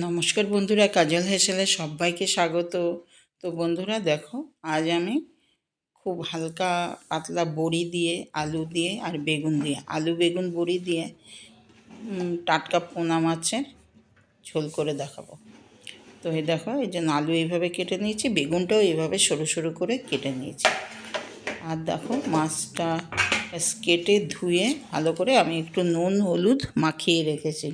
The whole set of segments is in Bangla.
নমস্কার বন্ধুরা, কাজল হেসেলে সবাইকে স্বাগত। তো বন্ধুরা দেখো, আজ আমি খুব হালকা পাতলা বড়ি দিয়ে, আলু দিয়ে আর বেগুন দিয়ে। আলু, বেগুন, বড়ি দিয়ে টাটকা পোনা মাছের ঝোল করে দেখাবো। তো এই দেখো, এই জন্য আলু এইভাবে কেটে নিয়েছি, বেগুনটাও এইভাবে সরু সরু করে কেটে নিয়েছি। আর দেখো, মাছটা কেটে ধুয়ে ভালো করে আমি একটু নুন, হলুদ মাখিয়ে রেখেছি।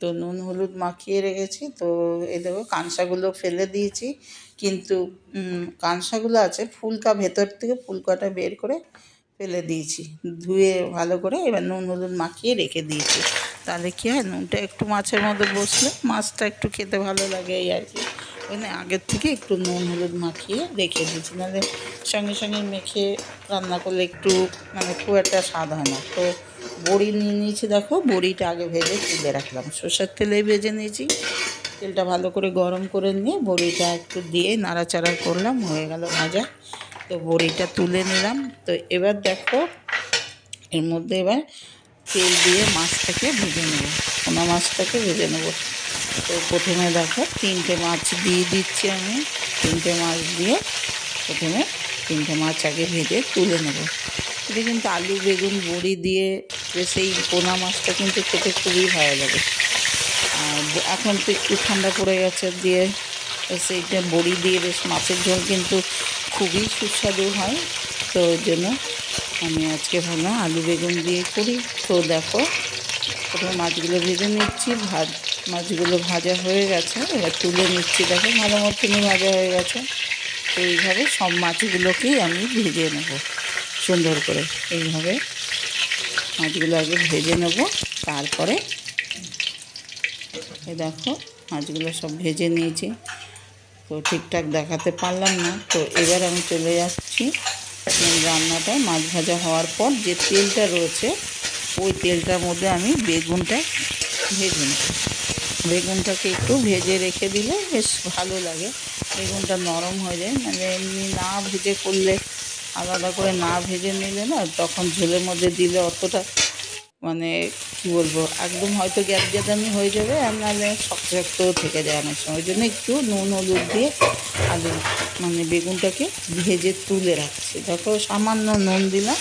তো নুন, হলুদ মাখিয়ে রেখেছি। তো এই দেখো কাঁসাগুলো ফেলে দিয়েছি। কিন্তু কাঁসাগুলো আছে, ফুলকা ভেতর থেকে ফুলকাটা বের করে ফেলে দিয়েছি। ধুয়ে ভালো করে এবার নুন, হলুদ মাখিয়ে রেখে দিয়েছি। তাহলে কী হয়, নুনটা একটু মাছের মধ্যে বসলে মাছটা একটু খেতে ভালো লাগে এই আর কি। জন্য আগের থেকে একটু নুন, হলুদ মাখিয়ে রেখে দিয়েছি। নাহলে সঙ্গে সঙ্গে মেখে রান্না করলে একটু মানে খুব একটা স্বাদ হয় না। তো বড়ি নিয়ে নিয়েছি, দেখো। বড়িটা আগে ভেজে তুলে রাখলাম। সর্ষের তেলেই ভেজে নিয়েছি। তেলটা ভালো করে গরম করে নিয়ে বড়িটা একটু দিয়ে নাড়াচাড়া করলাম, হয়ে গেল ভাজা। তো বড়িটা তুলে নিলাম। তো এবার দেখো, এর মধ্যে এবার তেল দিয়ে মাছটাকে ভেজে নেব। পোনা মাছটাকে ভেজে নেব। তো প্রথমে দেখো, তিনটে মাছ দিয়ে দিচ্ছি আমি। তিনটে মাছ দিয়ে প্রথমে তিনটে মাছ আগে ভেজে তুলে নেব। এটা কিন্তু আলু, বেগুন, বড়ি দিয়ে এই পোনা মাছটা কিন্তু খেতে খুবই ভালো লাগে। আর এখন তো একটু ঠান্ডা পড়ে গেছে দিয়ে সেইটা বড়ি দিয়ে বেশ মাছের ঝোল কিন্তু খুবই সুস্বাদু হয়। তো ওই জন্য আমি আজকে ভাবলাম আলু, বেগুন দিয়ে করি। তো দেখো, প্রথমে মাছগুলো ভেজে নিচ্ছি। ভাজ মাছগুলো ভাজা হয়ে গেছে। এবার তুলে নিচ্ছি। দেখো, ভালো মতনই ভাজা হয়ে গেছে। তো এইভাবে সব মাছগুলোকেই আমি ভেজে নেব। সুন্দর করে। এইভাবে মাছগুলো আগে ভেজে নেব তারপরে এই দেখো মাছগুলো সব ভেজে নিয়েছি। তো ঠিকঠাক দেখাতে পারলাম না। তো এবার আমি চলে যাচ্ছি উম, রান্নাটায় মাছ ভাজা হওয়ার পর যে তেলটা রয়েছে ওই তেলটার মধ্যে আমি বেগুনটা ভেজে নেব। বেগুনটাকে একটু ভেজে রেখে দিলে বেশ ভালো লাগে। বেগুনটা নরম হয়ে যায়। মানে এমনি না ভেজে করলে আলাদা করে না ভেজে নিলে না তখন ঝোলের মধ্যে দিলে অতটা মানে কী বলব, একদম হয়তো গ্যাস গ্যাদামি হয়ে যাবে নাহলে শক্ত শক্তও থেকে যায় অনেক সময়। ওই জন্য একটু নুন, হলুদ দিয়ে আলু মানে বেগুনটাকে ভেজে তুলে রাখছি। দেখো সামান্য নুন দিলাম,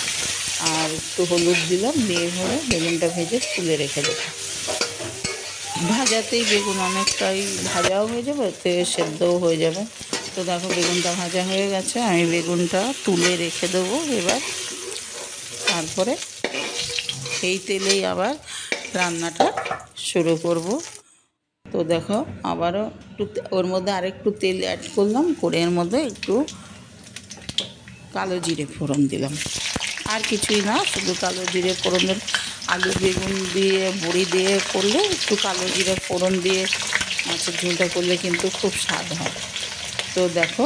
আর একটু হলুদ দিলাম, দিয়ে এভাবে বেগুনটা ভেজে তুলে রেখে দেবো। ভাজাতেই বেগুন অনেকটাই ভাজাও হয়ে যাবে, তে সেদ্ধও হয়ে যাবে। তো দেখো বেগুনটা ভাজা হয়ে গেছে, আমি বেগুনটা তুলে রেখে দেবো এবার। তারপরে এই তেলেই আবার রান্নাটা শুরু করব। তো দেখো আবারও একটু ওর মধ্যে আরেকটু তেল অ্যাড করলাম, করে এর মধ্যে একটু কালো জিরে ফোড়ন দিলাম। আর কিছুই না, শুধু কালো জিরে ফোড়নের আলু বেগুন দিয়ে, বড়ি দিয়ে করলে একটু কালো জিরে ফোড়ন দিয়ে মাছের ঝোলটা করলে কিন্তু খুব স্বাদ হয়। তো দেখো,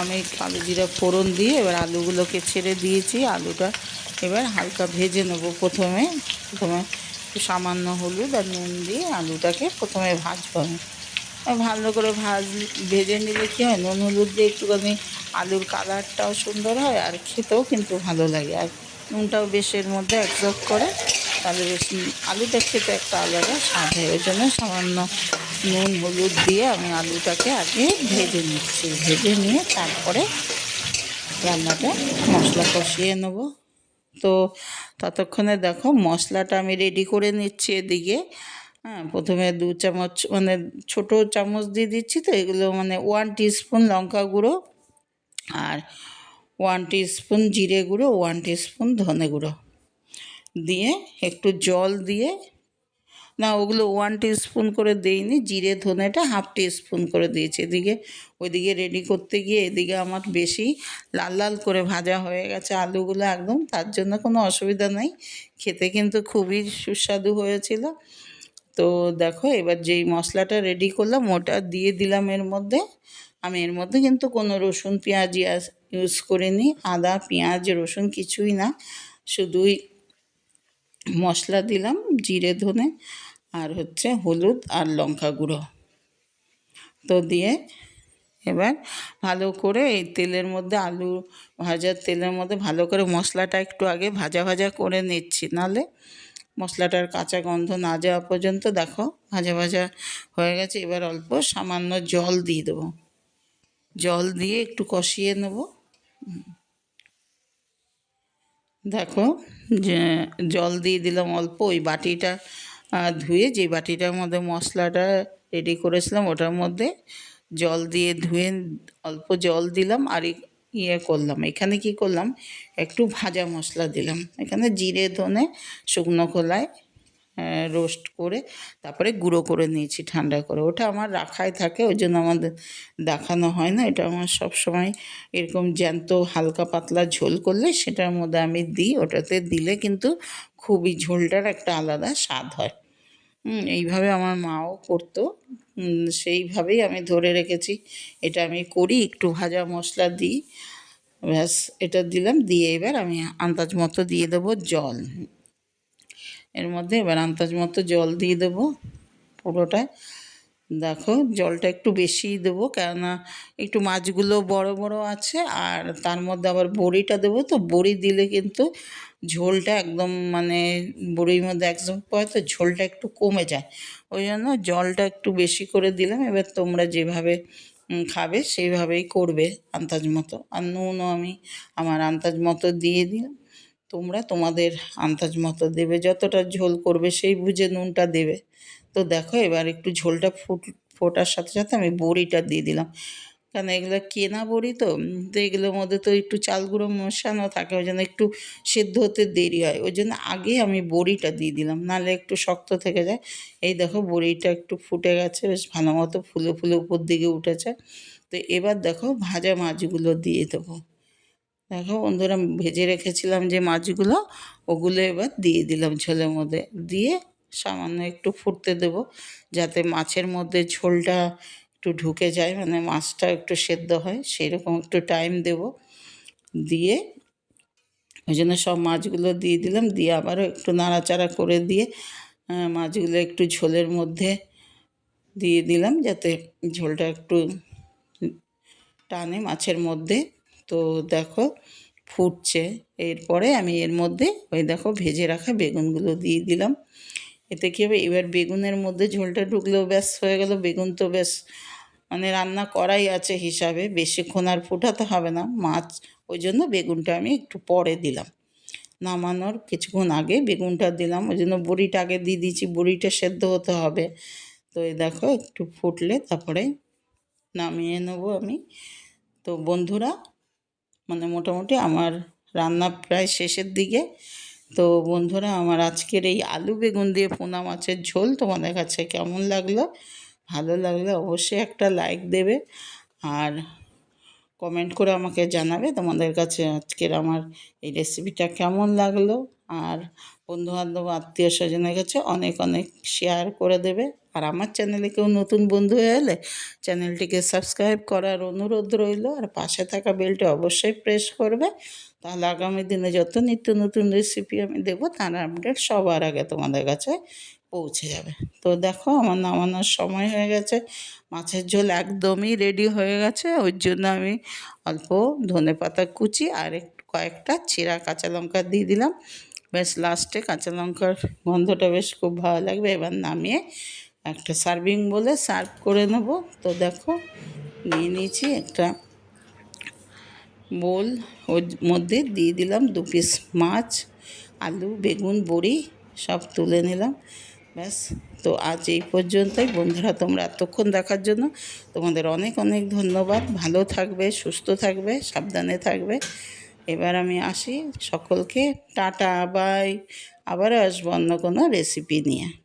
আমি কালো জিরা ফোড়ন দিয়ে এবার আলুগুলোকে ছেড়ে দিয়েছি। আলুটা এবার হালকা ভেজে নেব প্রথমে। প্রথমে সামান্য হলুদ আর নুন দিয়ে আলুটাকে প্রথমে ভাজবো ভালো করে ভাজ, ভেজে নিলে কী হয়, নুন হলুদ দিয়ে একটুখানি আলুর কালারটাও সুন্দর হয় আর খেতেও কিন্তু ভালো লাগে। আর নুনটাও বেশ এর মধ্যে অ্যাবজর্ব করে। তাহলে বেশ আলুটা খেতে একটা আলাদা স্বাদ হয়। ওই জন্য সামান্য নুন, হলুদ দিয়ে আমি আলুটাকে আগে ভেজে নিচ্ছি। ভেজে নিয়ে তারপরে রান্নাটা মশলা কষিয়ে নেব। তো ততক্ষণে দেখো মশলাটা আমি রেডি করে নিচ্ছি এদিকে। হ্যাঁ প্রথমে দু চামচ মানে ছোট চামচ দিয়ে দিচ্ছি তো, এগুলো মানে ওয়ান টিস্পুন লঙ্কা গুঁড়ো আর ওয়ান টিস্পুন জিরে গুঁড়ো ওয়ান টিস্পুন ধনে গুঁড়ো। দিয়ে একটু জল দিয়ে, না ওগুলো ওয়ান স্পুন করে দেইনি, জিরে ধনেটা হাফ স্পুন করে দিয়েছি। এদিকে, ওইদিকে রেডি করতে গিয়ে এদিকে আমার বেশি লাল লাল করে ভাজা হয়ে গেছে আলুগুলো একদম, তার জন্য কোনো অসুবিধা নেই। খেতে কিন্তু খুবই সুস্বাদু হয়েছিল। তো দেখো, এবার যেই মশলাটা রেডি করলাম, ওটা দিয়ে দিলাম এর মধ্যে। আমি এর মধ্যে কিন্তু কোনো রসুন, পেঁয়াজ ইউজ করিনি, আদা, পেঁয়াজ, রসুন কিছুই না। শুধুই মশলা দিলাম, জিরে, ধনে, আর হচ্ছে হলুদ আর লঙ্কা গুঁড়ো। তো দিয়ে এবার ভালো করে এই তেলের মধ্যে আলু ভাজার তেলের মধ্যে ভালো করে মশলাটা একটু আগে ভাজা ভাজা করে নিচ্ছি নাহলে মশলাটার কাঁচা গন্ধ না যাওয়া পর্যন্ত দেখো ভাজা ভাজা হয়ে গেছে। এবার অল্প সামান্য জল দিয়ে দেবো। জল দিয়ে একটু কষিয়ে নেব। দেখো, যে জল দিয়ে দিলাম অল্প, ওই বাটিটা ধুয়ে যে বাটিটার মধ্যে মশলাটা রেডি করেছিলাম, ওটার মধ্যে জল দিয়ে ধুয়ে অল্প জল দিলাম আর ইয়ে করলাম। এখানে কি করলাম? একটু ভাজা মশলা দিলাম। এখানে জিরে, ধনে, শুকনো খোলায় রোস্ট করে তারপরে গুঁড়ো করে নিয়েছি ঠান্ডা করে। ওটা আমার রাখাই থাকে, ওই জন্য আমাদের দেখানো হয় না। এটা আমার সব সময় এরকম জ্যান্ত, হালকা পাতলা ঝোল করলে সেটার মধ্যে আমি দিই, ওটাতে দিলে কিন্তু খুবই ঝোলটার একটা আলাদা স্বাদ হয়। এইভাবে আমার মাও করতো। সেইভাবেই আমি ধরে রেখেছি। এটা আমি করি, একটু ভাজা মশলা দিই। ব্যাস, এটা দিলাম। দিয়ে এবার আমি আন্দাজ মতো দিয়ে দেবো জল। এর মধ্যে এবার আন্দাজ মতো জল দিয়ে দেবো পুরোটায়। দেখো, জলটা একটু বেশিই দেবো, কেননা একটু মাছগুলো বড় বড় আছে, আর তার মধ্যে আবার বড়িটা দেবো। তো বড়ি দিলে কিন্তু ঝোলটা একদম মানে বড়ির মধ্যে একদম পড়ে, তো ঝোলটা একটু কমে যায়। ওই জন্য জলটা একটু বেশি করে দিলাম। এবার তোমরা যেভাবে খাবে সেইভাবেই করবে আন্দাজ মতো। আর নুনও আমি আমার আন্দাজ মতো দিয়ে দিলাম। তোমরা তোমাদের আন্দাজ মতো দেবে। যতটা ঝোল করবে সেই বুঝে নুনটা দেবে। তো দেখো এবার একটু ঝোলটা ফুট, ফোটার সাথে সাথে আমি বড়িটা দিয়ে দিলাম। কারণ এগুলো কেনা বড়ি তো তো এগুলোর মধ্যে তো একটু চাল গুঁড়ো মেশানো থাকে, ওই জন্য একটু সেদ্ধ হতে দেরি হয়। ওই জন্য আগে আমি বড়িটা দিয়ে দিলাম, নাহলে একটু শক্ত থেকে যায়। এই দেখো বড়িটা একটু ফুটে গেছে, বেশ ভালো মতো ফুলে ফুলে উপর দিকে উঠেছে। তো এবার দেখো ভাজা মাছগুলো দিয়ে দেবো। দেখো বন্ধুরা ভেজে রেখেছিলাম যে মাছগুলো, ওগুলো এবার দিয়ে দিলাম ঝোলের মধ্যে। দিয়ে সামান্য একটু ফুটতে দেবো যাতে মাছের মধ্যে ঝোলটা একটু ঢুকে যায় মানে মাছটা একটু সেদ্ধ হয় সেই রকম একটু টাইম দেব। দিয়ে ওই জন্য সব মাছগুলো দিয়ে দিলাম, দিয়ে আবারও একটু নাড়াচাড়া করে দিয়ে মাছগুলো একটু ঝোলের মধ্যে দিয়ে দিলাম যাতে ঝোলটা একটু টানে মাছের মধ্যে। তো দেখো ফুটছে। এরপরে আমি এর মধ্যে ওই দেখো ভেজে রাখা বেগুনগুলো দিয়ে দিলাম। এতে কী হবে? এবার বেগুনের মধ্যে ঝোলটা ঢুকলেও ব্যাস হয়ে গেল। বেগুন তো বেশ মানে রান্না করাই আছে হিসাবে। বেশিক্ষণ আর ফুটাতে হবে না। মাছ, ওই জন্য বেগুনটা আমি একটু পরে দিলাম। নামানোর কিছুক্ষণ আগে বেগুনটা দিলাম। ওই জন্য বড়িটা আগে দিয়ে দিয়েছি। বড়িটা সেদ্ধ হতে হবে। তো এই দেখো একটু ফুটলে তারপরে নামিয়ে নেব আমি। তো বন্ধুরা মানে মোটামুটি আমার রান্না প্রায় শেষের দিকে। তো বন্ধুরা, আমার আজকের এই আলু বেগুন দিয়ে পোনা মাছের ঝোল তোমাদের কাছে কেমন লাগল? ভালো লাগলে অবশ্যই একটা লাইক দেবে আর কমেন্ট করে আমাকে জানাবে তোমাদের কাছে আজকের আমার এই রেসিপিটা কেমন লাগল। আর বন্ধুবান্ধব, আত্মীয় স্বজনের কাছে অনেক অনেক শেয়ার করে দেবে। আর আমার চ্যানেলে কেউ নতুন বন্ধু হয়ে এলে চ্যানেলটিকে সাবস্ক্রাইব করার অনুরোধ রইল। আর পাশে থাকা বেলটা অবশ্যই প্রেস করবে। তাহলে আগামী দিনে যত নিত্য নতুন রেসিপি আমি দেবো, তার আপডেট সবার আগে তোমাদের কাছে পৌঁছে যাবে। তো দেখো, আমার নামানোর সময় হয়ে গেছে। মাছের ঝোল একদমই রেডি হয়ে গেছে। ওই জন্য আমি অল্প ধনে পাতা কুচি আর একটু কয়েকটা চিরা কাঁচা লঙ্কা দিয়ে দিলাম। বেশ লাস্টে কাঁচা লঙ্কার গন্ধটা বেশ খুব ভালো লাগবে। এবার নামিয়ে একটা সার্ভিং বলে সার্ভ করে নেব। তো দেখো, নিয়ে নিয়েছি একটা বোল। ওর মধ্যে দিয়ে দিলাম দু পিস মাছ, আলু, বেগুন, বড়ি, সব তুলে নিলাম। ব্যাস, তো আজ এই পর্যন্তই। বন্ধুরা, তোমরা এতক্ষণ দেখার জন্য তোমাদের অনেক অনেক ধন্যবাদ। ভালো থাকবে, সুস্থ থাকবে, সাবধানে থাকবে। এবার আমি আসি সকলকে। Ta-ta, bye. আবারও আসব অন্য কোনো রেসিপি নিয়ে।